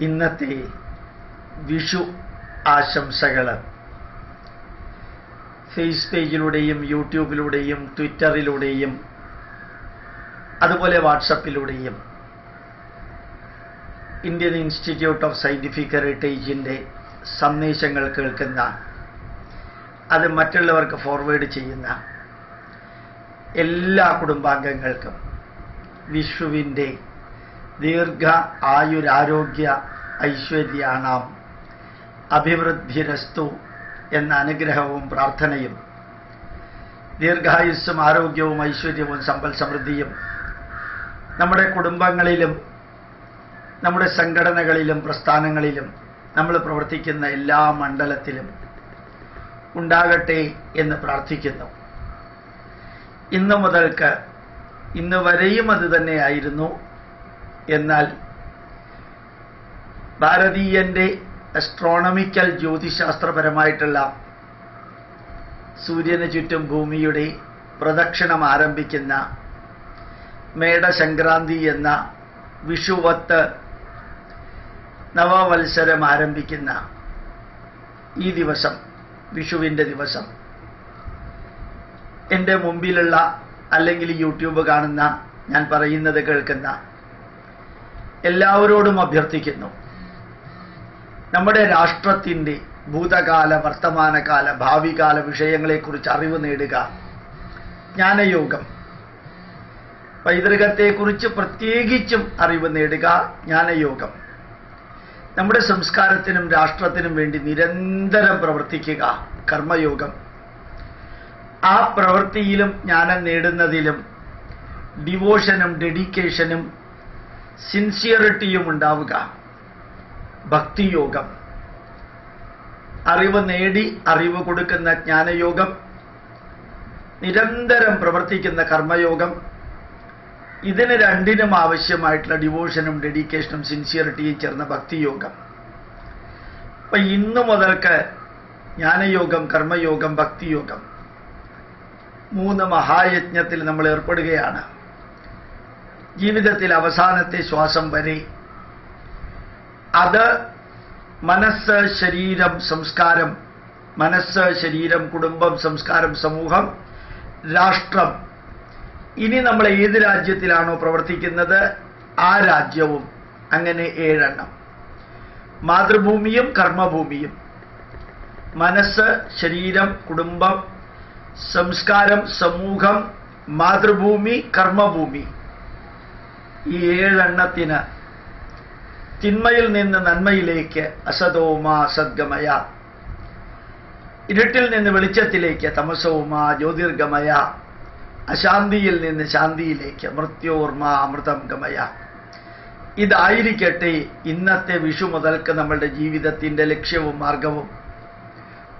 ഇന്നത്തെ വിഷു ആശംസകൾ. ഫേസ് പേജിലൂടെയും യൂട്യൂബിലൂടെയും ട്വിറ്ററിലൂടെയും അതുപോലെ വാട്സപ്പിലൂടെയും. ഇന്ത്യൻ ഇൻസ്റ്റിറ്റ്യൂട്ട് ഓഫ് സയന്റിഫിക് ഹെറിറ്റേജിന്റെ സന്ദേശങ്ങൾ കേൾക്കുന്ന അത് മറ്റുള്ളവർക്ക് ഫോർവേഡ് ചെയ്യുന്ന എല്ലാ കുടുംബാംഗങ്ങൾക്കും വിഷുവിന്റെ ദീർഘ ആയുരാരോഗ്യ ഐശ്വര്യാണാം. അഭിവൃദ്ധിരസ്തു എന്ന അനുഗ്രഹവും പ്രാർത്ഥനയും. ദീർഘായുസ്സും ആരോഗ്യവും ഐശ്വര്യവും സമ്പൽ സമൃദ്ധിയും. നമ്മുടെ കുടുംബങ്ങളിലും നമ്മുടെ സംഘടനകളിലും പ്രസ്ഥാനങ്ങളിലും നമ്മൾ പ്രവർത്തിക്കുന്ന എല്ലാ മണ്ഡലത്തിലും ഉണ്ടാകട്ടെ എന്ന് പ്രാർത്ഥിക്കുന്നു. ഇന്നു മുതൽക്ക് ഇന്ന് വരെയും അത് തന്നെയായിരുന്നു. എന്നാൽ ഭാരതീയന്റെ അസ്ട്രോണമിക്കൽ ജ്യോതിശാസ്ത്രപരമായിട്ടുള്ള സൂര്യന് ചുറ്റും ഭൂമിയുടെ പ്രദക്ഷിണം ആരംഭിക്കുന്ന മേടസംക്രാന്തി എന്ന വിഷുവത്ത് നവവത്സരം ആരംഭിക്കുന്ന ഈ ദിവസം വിഷുവിന്റെ ദിവസം. എന്റെ മുമ്പിലുള്ള അല്ലെങ്കിൽ യൂട്യൂബ് കാണുന്ന ഞാൻ പറയുന്നത് കേൾക്കുന്ന എല്ലാവരോടും അഭ്യർത്ഥിക്കുന്നു. നമ്മുടെ രാഷ്ട്രത്തിന്റെ ഭൂതകാല വർത്തമാനകാല ഭാവികാല വിഷയങ്ങളെക്കുറിച്ച് അറിവ് നേടുക ജ്ഞാനയോഗം പൈതൃകത്തെക്കുറിച്ച് പ്രത്യേകിച്ചും അറിവ് നേടുക ജ്ഞാനയോഗം. നമ്മുടെ സംസ്കാരത്തിനും രാഷ്ട്രത്തിനും വേണ്ടി നിരന്തരം പ്രവർത്തിക്കുക കർമ്മയോഗം. ആ പ്രവൃത്തിയിലും ജ്ഞാനം നേടുന്നതിലും ഡിവോഷനും ഡെഡിക്കേഷനും സിൻസിയറിറ്റിയും ഉണ്ടാവുക. ഭക്തിയോഗം. അറിവ് നേടി അറിവ് കൊടുക്കുന്ന ജ്ഞാനയോഗം. നിരന്തരം പ്രവർത്തിക്കുന്ന കർമ്മയോഗം. ഇതിന് രണ്ടിനും ആവശ്യമായിട്ടുള്ള ഡിവോഷനും ഡെഡിക്കേഷനും സിൻസിയറിറ്റിയും ചേർന്ന ഭക്തിയോഗം. അപ്പൊ ഇന്നു മുതൽക്ക് ജ്ഞാനയോഗം കർമ്മയോഗം ഭക്തിയോഗം മൂന്ന് മഹായജ്ഞത്തിൽ നമ്മൾ ഏർപ്പെടുകയാണ്. ജീവിതത്തിൽ അവസാനത്തെ ശ്വാസം വരെ അത് മനസ്സ് ശരീരം സംസ്കാരം മനസ്സ് ശരീരം കുടുംബം സംസ്കാരം സമൂഹം രാഷ്ട്രം. ഇനി നമ്മൾ ഏത് രാജ്യത്തിലാണോ പ്രവർത്തിക്കുന്നത്? ആ രാജ്യവും. അങ്ങനെ ഏഴെണ്ണം. മാതൃഭൂമിയും കർമ്മഭൂമിയും. മനസ്സ് ശരീരം കുടുംബം സംസ്കാരം സമൂഹം മാതൃഭൂമി കർമ്മഭൂമി. ഈ ഏഴെണ്ണത്തിന് തിന്മയിൽ നിന്ന് നന്മയിലേക്ക് അസതോമാ സദ്ഗമയ. ഇരുട്ടിൽ നിന്ന് വെളിച്ചത്തിലേക്ക് തമസോമാ ജ്യോതിർഗമയ. അശാന്തിയിൽ നിന്ന് ശാന്തിയിലേക്ക് മൃത്യോർമ അമൃതം ഗമയ ഇതായിരിക്കട്ടെ ഇന്നത്തെ വിഷു മുതൽക്ക് നമ്മളുടെ ജീവിതത്തിന്റെ ലക്ഷ്യവും മാർഗവും.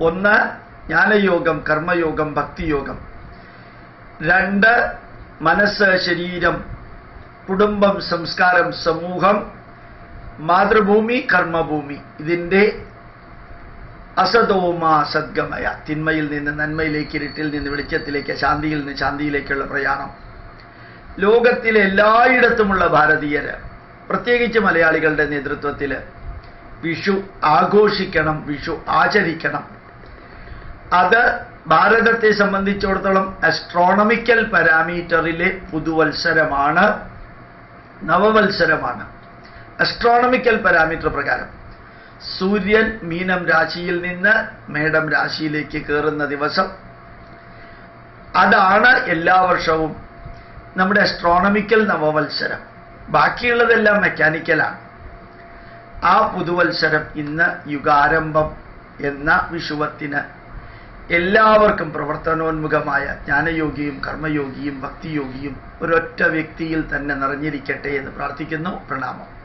ഒന്ന് ജ്ഞാനയോഗം കർമ്മയോഗം ഭക്തിയോഗം. രണ്ട് മനസ്സ് ശരീരം കുടുംബം സംസ്കാരം സമൂഹം മാതൃഭൂമി കർമ്മഭൂമി. ഇതിന്റെ അസതോമ സദ്ഗമയ തിന്മയിൽ നിന്ന് നന്മയിലേക്ക് ഇരുട്ടിൽ നിന്ന് വെളിച്ചത്തിലേക്ക് ശാന്തിയിൽ നിന്ന് ശാന്തിയിലേക്കുള്ള പ്രയാണം. ലോകത്തിലെ എല്ലായിടത്തുമുള്ള ഭാരതീയര് പ്രത്യേകിച്ച് മലയാളികളുടെ നേതൃത്വത്തിൽ വിഷു ആഘോഷിക്കണം വിഷു ആചരിക്കണം. അത് ഭാരതത്തെ സംബന്ധിച്ചിടത്തോളം അസ്ട്രോണമിക്കൽ പാരാമീറ്ററിലെ പുതുവത്സരമാണ്. നവവത്സരമാണ്. അസ്ട്രോണമിക്കൽ പാരാമീറ്റർ പ്രകാരം. സൂര്യൻ മീനം രാശിയിൽ നിന്ന് മേടം രാശിയിലേക്ക് കയറുന്ന ദിവസം. അതാണ് എല്ലാ വർഷവും നമ്മുടെ അസ്ട്രോണമിക്കൽ നവവത്സരം. ബാക്കിയുള്ളതെല്ലാം മെക്കാനിക്കലാണ് ആ പുതുവത്സരം ഇന്ന് യുഗാരംഭം എന്ന വിഷുവത്തിന് എല്ലാവർക്കും പ്രവർത്തനോന്മുഖമായ ജ്ഞാനയോഗിയും കർമ്മയോഗിയും ഭക്തിയോഗിയും ഒരൊറ്റ വ്യക്തിയിൽ തന്നെ നിറഞ്ഞിരിക്കട്ടെ എന്ന് പ്രാർത്ഥിക്കുന്നു. പ്രണാമം.